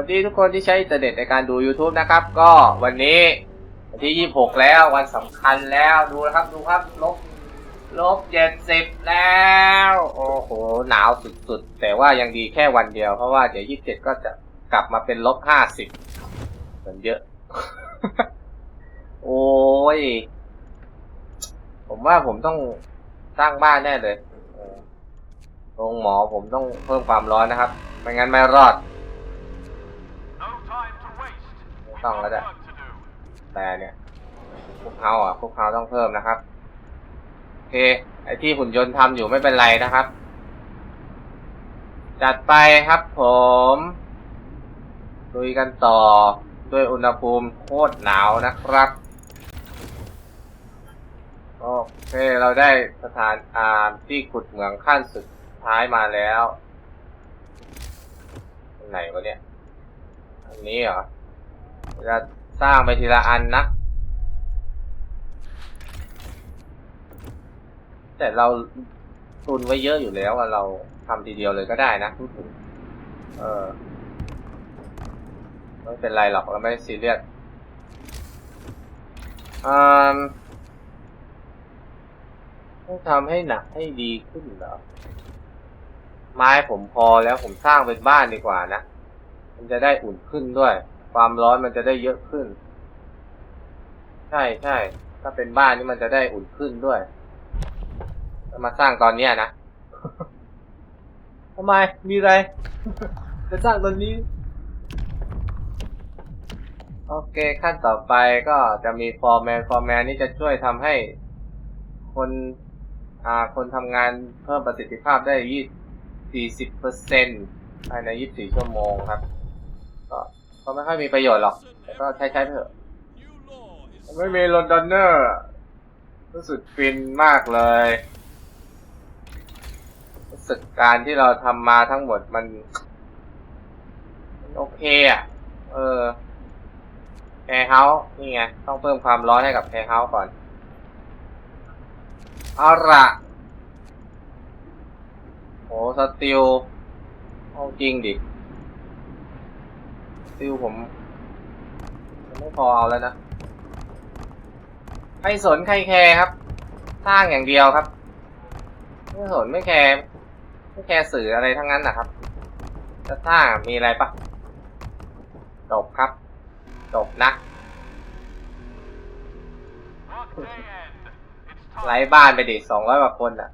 วัสดีทุกคนที่ใช้อินเทอร์เน็ตในการดู YouTube นะครับ ก็วันนี้วันที่ 26 แล้ววันสำคัญแล้วดูนะครับดูครับลบลบ70แล้ว โอ้โห หนาวสุดๆ แต่ว่ายังดีแค่วันเดียว เพราะว่าเดี๋ยว 27 ก็จะกลับมาเป็นลบ50เหมือนเยอะ โอ้ย ผมว่าผมต้องสร้างบ้านแน่เลยโรงหมอผมต้องเพิ่มความร้อนนะครับ ไม่งั้นไม่รอด ต้องแล้วจ้ะแต่เนี่ยพวกเขาอะพวกเขาต้องเพิ่มนะครับโอเคไอที่หุ่นยนต์ทำอยู่ไม่เป็นไรนะครับ จัดไปครับผมลุยกันต่อด้วยอุณหภูมิโคตรหนาวนะครับโอเค เราได้สถานอ่าที่ขุดเหมืองขั้นสุดท้ายมาแล้ว ไหนวะเนี่ย อันนี้เหรอ จะสร้างไปทีละอันนะ แต่เราตุนไว้เยอะอยู่แล้วอะเราทำทีเดียวเลยก็ได้นะพูดถึงเออไม่เป็นไรหรอกเราไม่ซีเรียสอืมต้องทำให้หนักให้ดีขึ้นเหรอ ไม้ผมพอแล้วผมสร้างเป็นบ้านดีกว่านะ มันจะได้อุ่นขึ้นด้วย ความร้อนมันจะได้เยอะขึ้น ใช่ใช่ ถ้าเป็นบ้านนี่มันจะได้อุ่นขึ้นด้วยมาสร้างตอนเนี้ยนะทำไม มีอะไร จะสร้างตอนนี้ โอเค ขั้นต่อไปก็จะมีฟอร์แมน ฟอร์แมนนี่จะช่วยทำให้คนอ่าคนทำงานเพิ่มประสิทธิภาพได้ยี่สี่สิบเปอร์เซ็นภายในยี่สิบสี่ชั่วโมงครับ ก็ไม่ค่อยมีประโยชน์หรอกแต่ก็ใช้ใช้เถอะ ไม่มีลอนดอนเนอร์รู้สึกฟินมากเลย รู้สึกการที่เราทำมาทั้งหมดมันมันโอเคอะ เออแอร์เฮาส์นี่ไง ต้องเพิ่มความร้อนให้กับแอร์เฮาส์ก่อน เอาละโอ้สติลเอาจริงดิ สติลผมไม่พอเอาแล้วนะไม่สนใครแคร์ครับ สร้างอย่างเดียวครับ ไม่สนไม่แคร์ไม่แคร์สื่ออะไรทั้งนั้นนะครับ จะสร้างมีอะไรปะจบครับจบนะไร้บ้านไปดิสองร้อยกว่าคนอะ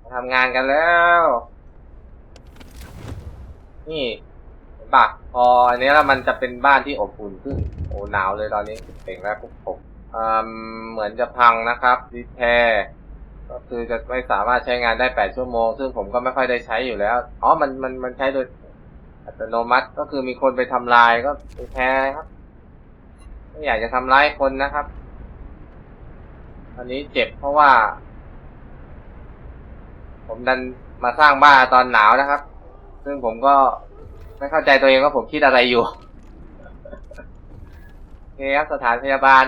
มาทำงานกันแล้ว นี่ ป่ะพออันนี้แล้วมันจะเป็นบ้านที่อบอุ่นขึ้นโอ้หนาวเลยตอนนี้เป่งแล้วพวกผมอืมเหมือนจะพังนะครับดิแทก็คือจะไม่สามารถใช้งานได้แปดชั่วโมง ซึ่งผมก็ไม่ค่อยได้ใช้อยู่แล้ว อ๋อ มันมันมันใช้โดยอัตโนมัติก็คือมีคนไปทำลายก็ไปแพ้ครับไม่อยากจะทำร้ายคนนะครับ อันนี้เจ็บเพราะว่า ผมดันมาสร้างบ้านตอนหนาวนะครับ ซึ่งผมก็ ไม่เข้าใจตัวเองว่าผมคิดอะไรอยู่โอเคครับสถานพยาบาล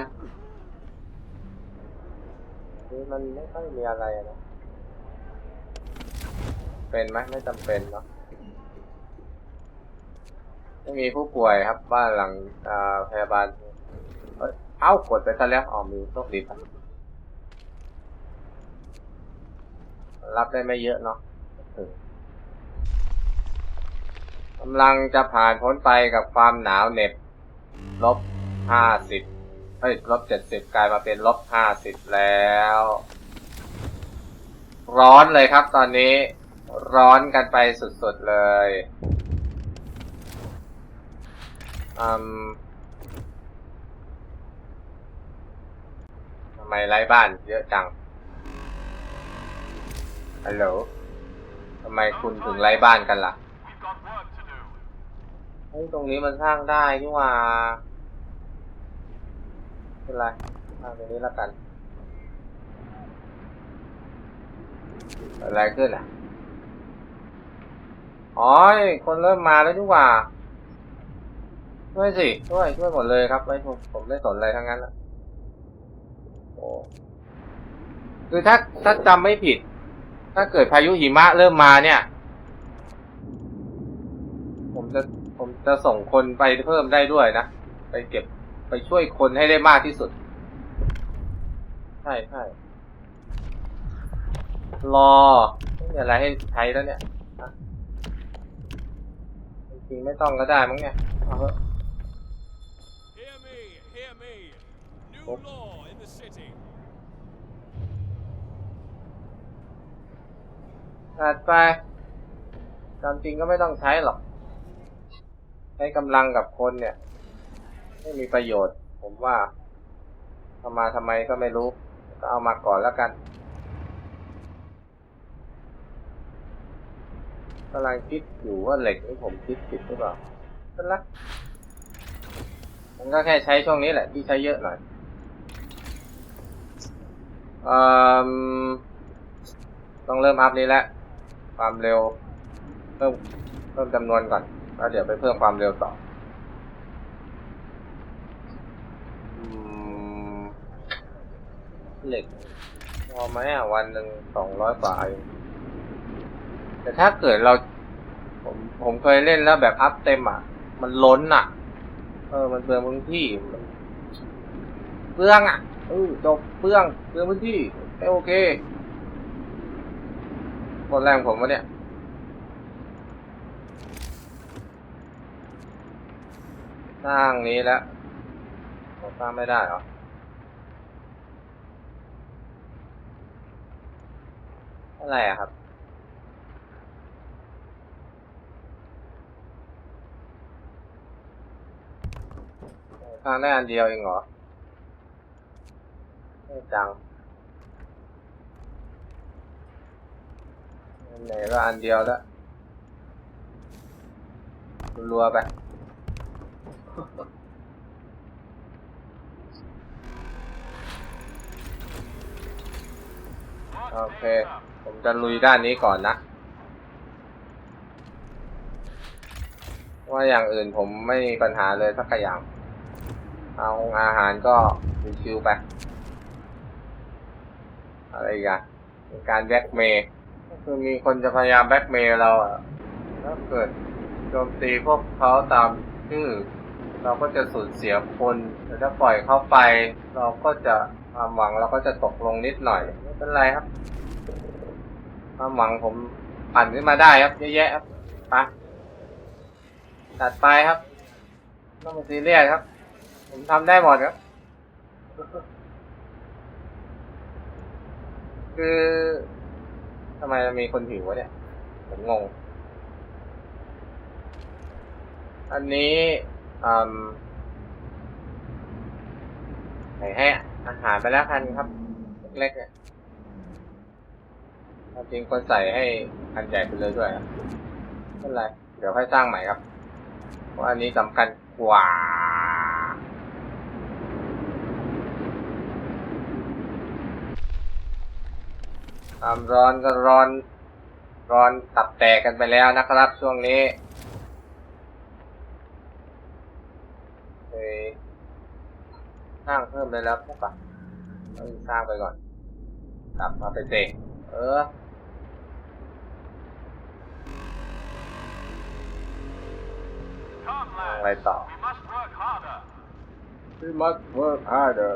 นี่มันไม่ค่อยมีอะไรนะเป็นไหมไม่จำเป็นเนาะไม่มีผู้ป่วยครับบ้านหลังอ่าพยาบาลเอ้ยเอ้ากดไปซะแล้วอ๋อมีโชคดีครับรับได้ไม่เยอะเนาะ กำลังจะผ่านพ้นไปกับความหนาวเหน็บลบห้าสิบเฮ้ยลบเจ็ดสิบกลายมาเป็นลบห้าสิบแล้ว ร้อนเลยครับตอนนี้ ร้อนกันไปสุดๆเลยอืมทำไมไร้บ้านเยอะจัง ฮัลโหลทำไมคุณถึงไร้บ้านกันล่ะ เฮ้ยตรงนี้มันสร้างได้นี่หว่าเป็นไรสร้างตรงนี้แล้วกันเกิดอะไรขึ้นอะอ๋อคนเริ่มมาแล้วนี่หว่าช่วยสิช่วยช่วยหมดเลยครับไม่ผมผมไม่สนอะไรทั้งนั้นละโอ้คือถ้าถ้าจำไม่ผิด ถ้าเกิดพายุหิมะเริ่มมาเนี่ย ผมจะ จะส่งคนไปเพิ่มได้ด้วยนะ ไปเก็บไปช่วยคนให้ได้มากที่สุด ใช่ใช่รอไม่มีอะไรให้ใช้แล้วเนี่ยอะจริงๆไม่ต้องก็ได้มั้งเนี่ยเอาเถอะ Hear me, hear me. New Oh. law in the city. ถัดไปตามจริงก็ไม่ต้องใช้หรอกใช้กำลังกับคนเนี่ย ไม่มีประโยชน์ ผมว่าทำมาทำไมก็ไม่รู้ ก็เอามาก่อนแล้วกันกำลังคิดอยู่ว่าเหล็กนี่ผมคิดผิดหรือเปล่าเป็นละมันก็แค่ใช้ช่วงนี้แหละ ที่ใช้เยอะหน่อยอ่อต้องเริ่มอัพนี้แล้ว ความเร็ว เพิ่มเพิ่มจำนวนก่อน แล้วเดี๋ยวไปเพิ่มความเร็วต่ออืมเหล็กพอไหมอะวันหนึ่งสองร้อยกว่าเองแต่ถ้าเกิดเรา ผมผมเคยเล่นแล้วแบบอัพเต็มอะ มันล้นอะ เออ มันเปลืองพื้นที่มันเปลืองอะเออจบเปลืองเปลืองพื้นที่ไม่โอเคหมดแรงผมวะเนี่ย สร้างนี้แล้วผมสร้างไม่ได้เหรออะไรอะครับ สร้างได้อันเดียวเองเหรอไม่จังไหนก็อันเดียวแล้วรัวไป โอเค ผมจะลุยด้านนี้ก่อนนะ ว่าอย่างอื่นผมไม่มีปัญหาเลยสักอย่าง เอาอาหารก็ชิวๆไป อะไรอีกันการแบ็กเมย์ก็คือมีคนจะพยายามแบ็กเมย์เราอะถ้าเกิดโจมตีพวกเขาตามชื่อ เราก็จะสูญเสียคนแต่ถ้าปล่อยเข้าไป เราก็จะความหวังเราก็จะตกลงนิดหน่อยไม่เป็นไรครับ ความหวังผมปั่นขึ้นมาได้ครับเยอะแยะครับไปตัดไปครับต้องมาซีเรียสครับ ผมทำได้หมดครับ คือทำไมมีคนหิววะเนี่ย ผมงง อันนี้ อืมใส่ให้อาหารไปแล้วคันครับ เล็กๆเนี่ยจริงควรใส่ให้คันใหญ่ไปเลยด้วยไม่เป็นไร เดี๋ยวค่อยสร้างใหม่ครับ เพราะอันนี้สำคัญกว่าความร้อนก็ร้อน ร้อนตับแตกกันไปแล้วนะครับช่วงนี้ เฮ้ยสร้างเพิ่มเลยแล้วพวกอะต้องสร้างไปก่อนกลับมาไปเตะเออ Come, อะไร lads. ต่อ We must work harder. We must work harder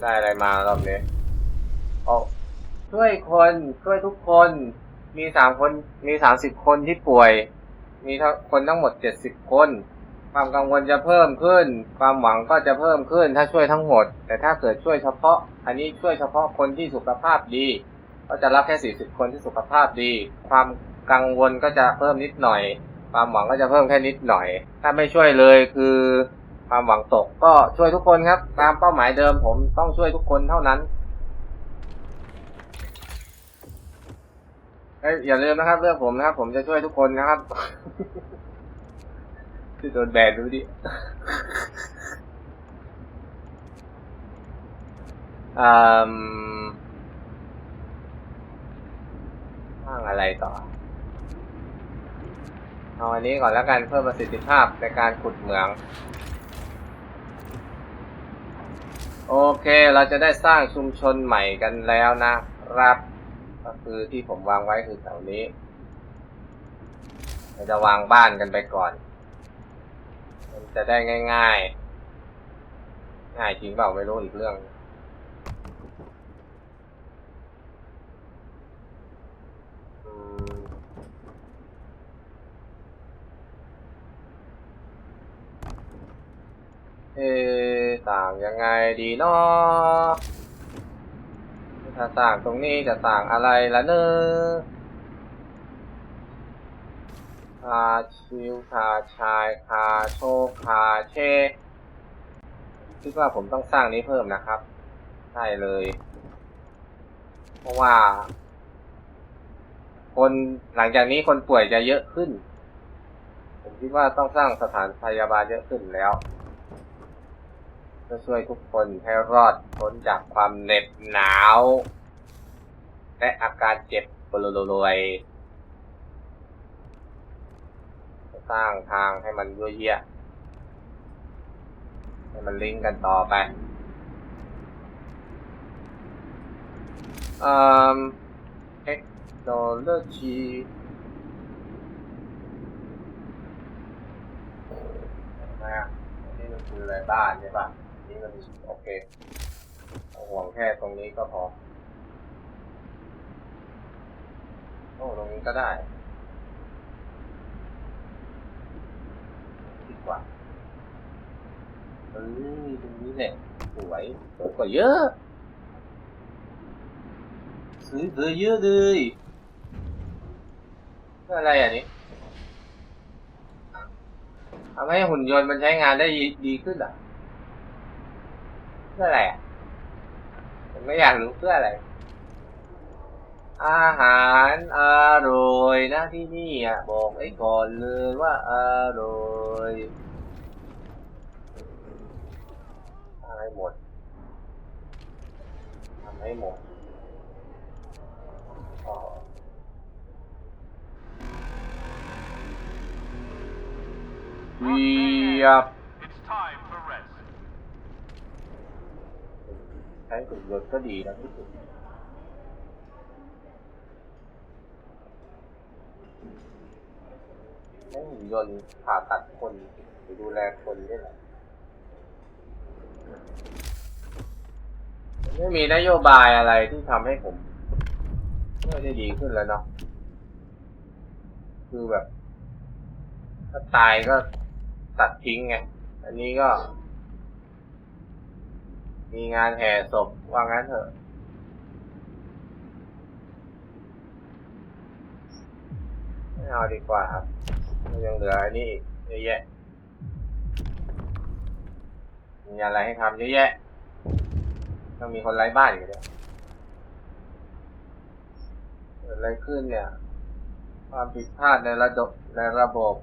ได้อะไรมารอบนี้โอ้ช่วยคน ช่วยทุกคน มีสามคน มีสามสิบคนที่ป่วย มีคนทั้งหมดเจ็ดสิบคน ความกังวลจะเพิ่มขึ้น ความหวังก็จะเพิ่มขึ้นถ้าช่วยทั้งหมด แต่ถ้าเกิดช่วยเฉพาะ อันนี้ช่วยเฉพาะคนที่สุขภาพดี ก็จะรับแค่สี่สิบคนที่สุขภาพดี ความกังวลก็จะเพิ่มนิดหน่อย ความหวังก็จะเพิ่มแค่นิดหน่อย ถ้าไม่ช่วยเลยคือความหวังตกก็ช่วยทุกคนครับ ตามเป้าหมายเดิมผมต้องช่วยทุกคนเท่านั้น อ้ยอย่าลืมนะครับเรื่องผมนะครับ ผมจะช่วยทุกคนนะครับที่โดนแบนดูดิอืมสร้างอะไรต่อ เอาอันนี้ก่อนแล้วกันเพิ่มประสิทธิภาพในการขุดเหมือง โอเคเราจะได้สร้างชุมชนใหม่กันแล้วนะครับ ก็คือที่ผมวางไว้คือแถวนี้เราจะวางบ้านกันไปก่อน มันจะได้ง่ายๆ ง่ายจริงเปล่าไม่รู้อีกเรื่อง เอต่างยังไงดีเนาะ ถ้าต่างตรงนี้จะต่างอะไรล่ะเนอะคาชิวคาชายคาโชคาเชคิดว่าผมต้องสร้างนี้เพิ่มนะครับใช่เลย เพราะว่า คนหลังจากนี้คนป่วยจะเยอะขึ้น ผมคิดว่าต้องสร้างสถานพยาบาลเยอะขึ้นแล้ว เพื่อช่วยทุกคนให้รอดพ้นจากความเหน็บหนาว และอาการเจ็บปรรวยสร้างทางให้มันยั่วเยี่ยให้มันลิงก์กันต่อไปอืม technology นะฮะนี่มันคืออะไรบ้านใช่ปะ นี่มันโอเคห่วงแค่ตรงนี้ก็พอ โอ้ ตรงนี้ก็ได้ดีกว่าเฮ้ยตรงนี้เนี่ยสวยสวยกว่าเยอะซื้อเยอะเลยอะไรอะนี่ทำให้หุ่นยนต์มันใช้งานได้ดีขึ้นอะ พื่ออะไรอะผมไม่อยากรู้เพื่ออะไร อาหารอร่อยนะที่นี่อะ บอกไว้ก่อนเลยว่าอร่อยทำให้หมดทำให้หมดอ๋อเยียบ It's time for rest. ใช้หุ่นยนต์ก็ดีนะที่สุดใช้หุ่นยนต์ผ่าตัดคนหรือดูแลคนนี่แหละไม่มีนโยบายอะไรที่ทำให้ผมช่ได้ดีขึ้นแล้วเนาะคือแบบ ถ้าตายก็ตัดทิ้งไง อันนี้ก็ มีงานแห่ศพว่างั้นเถอะ ไม่เอาดีกว่าครับยังเหลืออันนี้อีกเยอะแยะ มีอะไรให้ทำเยอะแยะ ต้องมีคนไร้บ้านอยู่เนี่ยเกิดอะไรขึ้นเนี่ย ความผิดพลาดในระบบในระบบ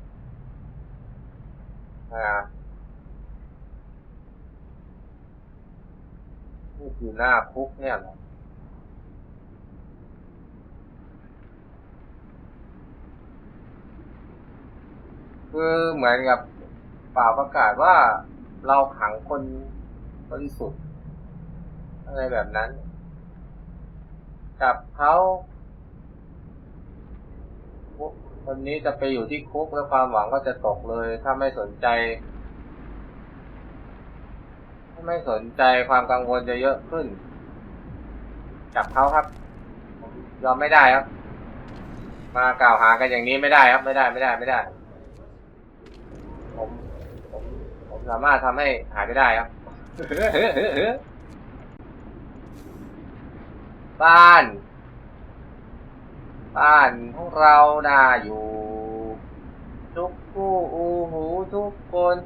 อ่านี่ คือหน้าคุกเนี่ยเหรอคือเหมือนกับเปล่าประกาศว่าเราขังคนบริสุทธิ์อะไรแบบนั้นจับเขาคนนี้จะไปอยู่ที่คุกแล้วความหวังก็จะตกเลย ถ้าไม่สนใจ ถ้าไม่สนใจความกังวลจะเยอะขึ้น จับเขาครับยอมไม่ได้ครับ มากล่าวหากันอย่างนี้ไม่ได้ครับ ไม่ได้ไม่ได้ไม่ได้ ผมผมผมสามารถทำให้หายไม่ได้ครับบ้าน บ้านของเราน่าอยู่ทุกผู้อูหูทุกคน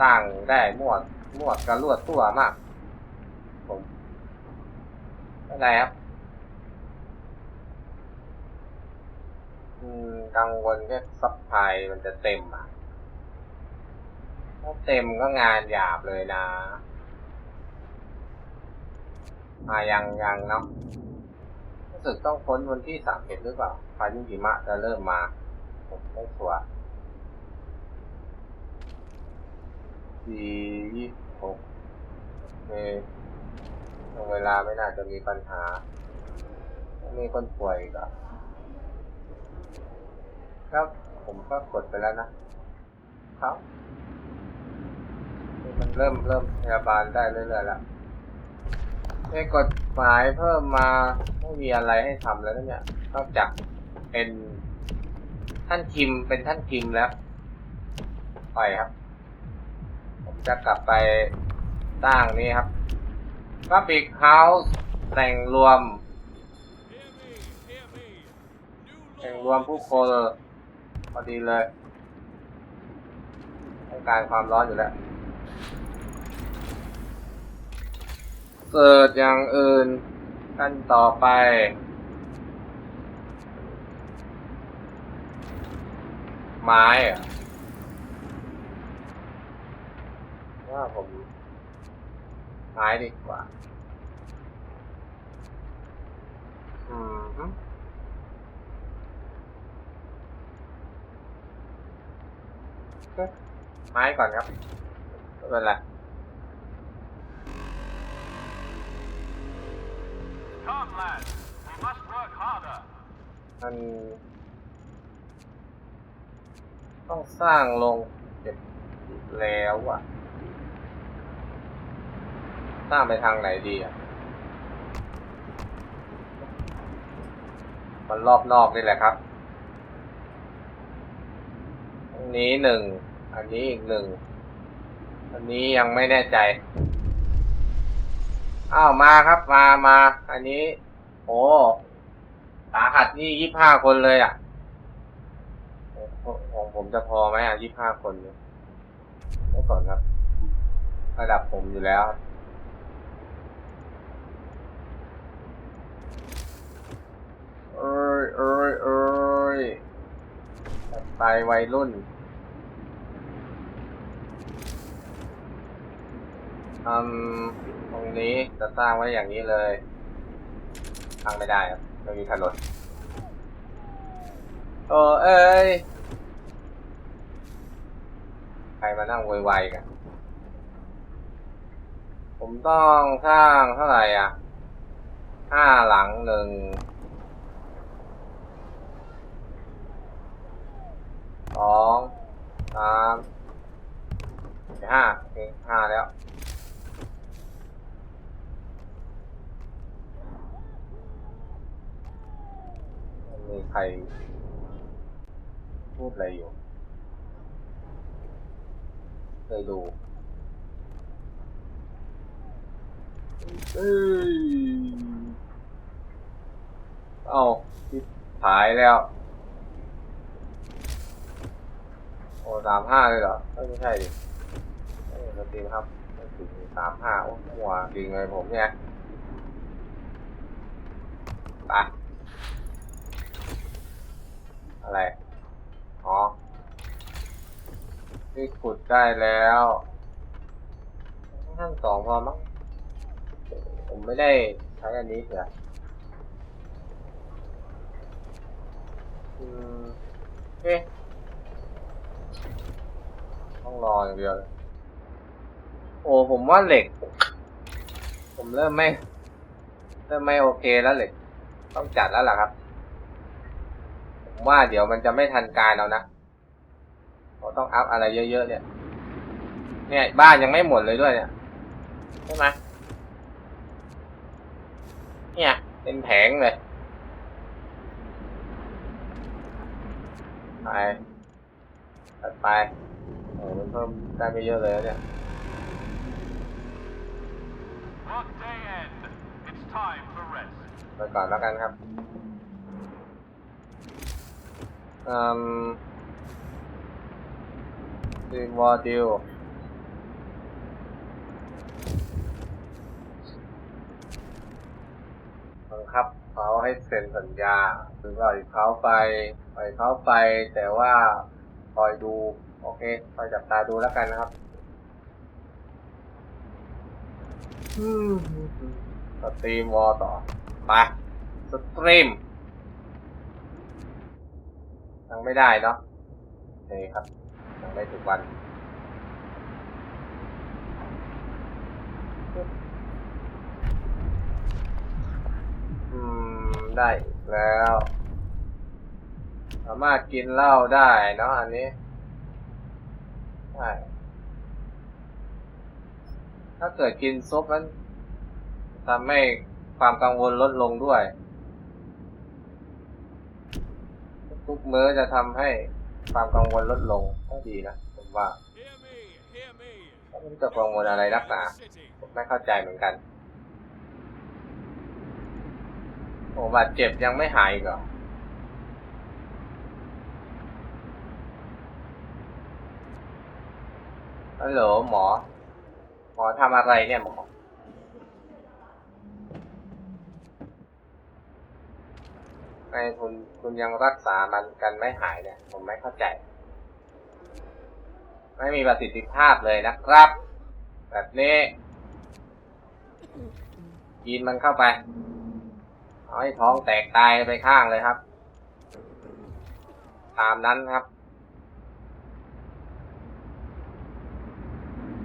หึสร้างได้หมวดหมวดกระลวดตัวมากผมอะไรครับอืมกังวลแค่ซัพพลายมันจะเต็มอะถ้าเต็มก็งานหยาบเลยนะมายังยังเนาะรู้สึกต้องพ้นวันที่สามเอ็ดหรือเปล่าพายุหิมะจะเริ่มมา ผมไม่ชัวร์ สี่ยี่สิบหกโอเคเวลาไม่น่าจะมีปัญหาไม่มีคนป่วยกเหรอครับผมก็กดไปแล้วนะ ครับ มันเริ่มเริ่มพยาบาลได้เรื่อยๆแล้วในกฎหมายเพิ่มมาไม่มีอะไรให้ทำแล้วเนี่ยนอกจากเป็นท่านคิมเป็นท่านคิมแล้ว ไปครับ จะกลับไปสร้างนี่ครับกราฟิกเฮาส์แต่งรวม Hear me, hear me. New แต่งรวมผู้คนพอดีเลยต้องการความร้อนอยู่แล้วเกิดอย่างอื่นกันต่อไป ไม้อะ ว่าผมไม้ดีกว่า อืมฮึไม้ก่อนครับไม่เป็นไร Come, lads. We must work harder. มันต้องสร้างลงเก็บแล้วอะ สร้างไปทางไหนดีอะ มันรอบนอกนี่แหละครับ อันนี้หนึ่ง อันนี้อีกหนึ่ง อันนี้ยังไม่แน่ใจ อ้าวมาครับมามา อันนี้ โอ้สาหัสนี่ยี่ห้าคนเลยอะ ของผมจะพอไหมอะยี่ห้าคนเนี่ยไม่ก่อนครับ ระดับผมอยู่แล้วเอ้ ยเอ้ยเอ้ยจัดไปวัยรุ่นอืมตรงนี้จะสร้างไว้อย่างนี้เลยสร้างไม่ได้ครับไม่มีถนนโอ้เอ้ย ใครมานั่งโวยวายกัน ผมต้องสร้างเท่าไหร่อะห้าหลังหนึ่งส องสามสี่ห้าโอเคห้าแล้วมีใครพูดอะไรอยู่เคยดูเอ้ย เอาทิพหายแล้ว โอ้สามห้าเลยเหรอไม่ใช่ดิเอ้ยสตรีมครับไม่ถึงสามห้าโอ้หัวจริงเลยผมเนี่ยไปอะไร อ๋อที่ขุดได้แล้วขั้นสองพอมั้งผมไม่ได้ใช้อันนี้เสียอืมเอ๊ะ ต้องรออย่างเดียวเลยโอ้ผมว่าเหล็ก ผมเริ่มไม่ เริ่มไม่โอเคแล้วเหล็ก ต้องจัดแล้วล่ะครับ ผมว่าเดี๋ยวมันจะไม่ทันการเอานะเราต้องอัพอะไรเยอะๆเนี่ย เนี่ยบ้านยังไม่หมดเลยด้วยเนี่ยใช่ไหมเนี่ยเป็นแผงเลยไป ตัดไปโอ้มันเพิ่มได้ไม่เยอะเลยเนี่ย Work day end. It's time for rest. ไปก่อนแล้วกันครับอืมดีวอร์ดิวบังคับเขาให้เซ็นสัญญาหรือปล่อยเขาไปปล่อยเขาไปแต่ว่า คอยดู โอเคคอยจับตาดูแล้วกันนะครับสตรีมวอต่อไปสตรีมยังไม่ได้เนาะนี่ครับยังไม่ถึงวันอืม ได้แล้วามารถกินเหล้าได้เนาะอันนี้ใช่ถ้าเกิดกินซุปนั้นทำให้ความกังวลลดลงด้วย ทุกมื้อจะทำให้ความกังวลลดลงก็ดีนะผมว่า Hear me, hear me. ไม่รู้จะกังวลอะไรนักหนาผมไม่เข้าใจเหมือนกันโอ้บาดเจ็บยังไม่หายอีกเหรอ ฮัลโหลหมอ หมอทำอะไรเนี่ยหมอไอ้คุณคุณยังรักษามันกันไม่หายเนี่ย ผมไม่เข้าใจ ไม่มีประสิทธิภาพเลยนะครับ แบบนี้กินมันเข้าไป เอาให้ท้องแตกตายไปข้างเลยครับ ตามนั้นครับ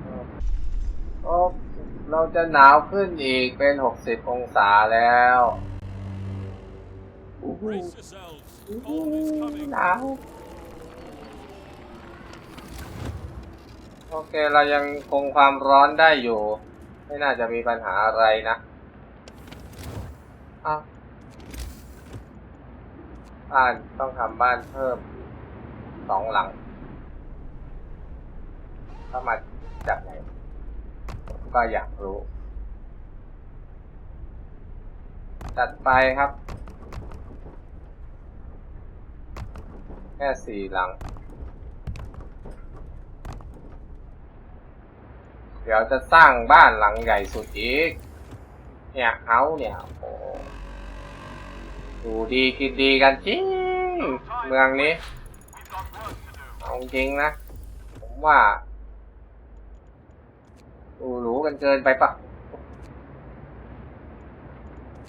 โอ้ เราจะหนาวขึ้นอีกเป็นหกสิบองศาแล้วหนาวโอเคเรายังคงความร้อนได้อยู่ ไม่น่าจะมีปัญหาอะไรนะอ้าวบ้านต้องทำบ้านเพิ่มสองหลังเข้ามาจากไหน ก็อยากรู้จัดไปครับ แค่สี่หลัง เดี๋ยวจะสร้างบ้านหลังใหญ่สุดอีก เนี่ยเฮาเนี่ยโอ้ดูดีกินดีกันจริง เมืองนี้ เอาจริงนะ ผมว่า ดูหรูกันเกินไปปะ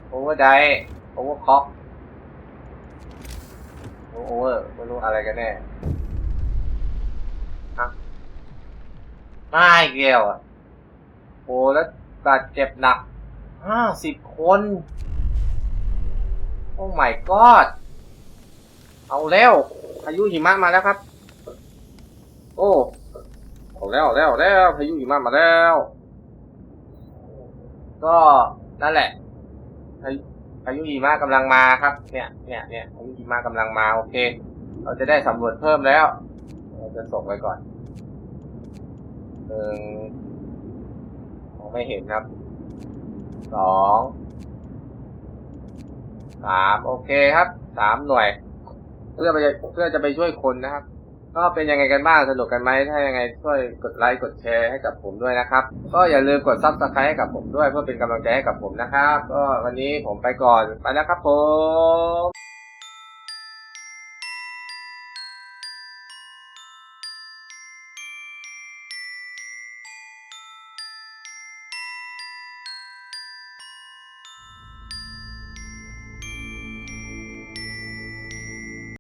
โอเวอร์ไดโอเวอร์คอกโอเวอร์ไม่รู้อะไรกันแน่อะมาอีกแล้วอะโอ้แล้วบาดเจ็บหนักห้าสิบคน โอ้ my god เอาแล้วพายุหิมะมาแล้วครับ โอ้ เอาแล้วเอาแล้วเอาแล้วพายุหิมะมาแล้ว ก็นั่นแหละพายุพายุหิมะกำลังมาครับ เนี่ยเนี่ยเนี่ยพายุหิมะกำลังมาโอเค เราจะได้สำรวจเพิ่มแล้ว เราจะส่งไปก่อนหนึ่งมองไม่เห็นครับสองสามโอเคครับสามหน่วย เพื่อไปเพื่อจะไปช่วยคนนะครับ ก็เป็นยังไงกันบ้างสนุกกันไหมถ้ายังไงช่วยกดไลค์กดแชร์ให้กับผมด้วยนะครับ ก็อย่าลืมกดซับสไครต์ให้กับผมด้วยเพื่อเป็นกำลังใจให้กับผมนะครับ ก็วันนี้ผมไปก่อนไปแล้วครับผม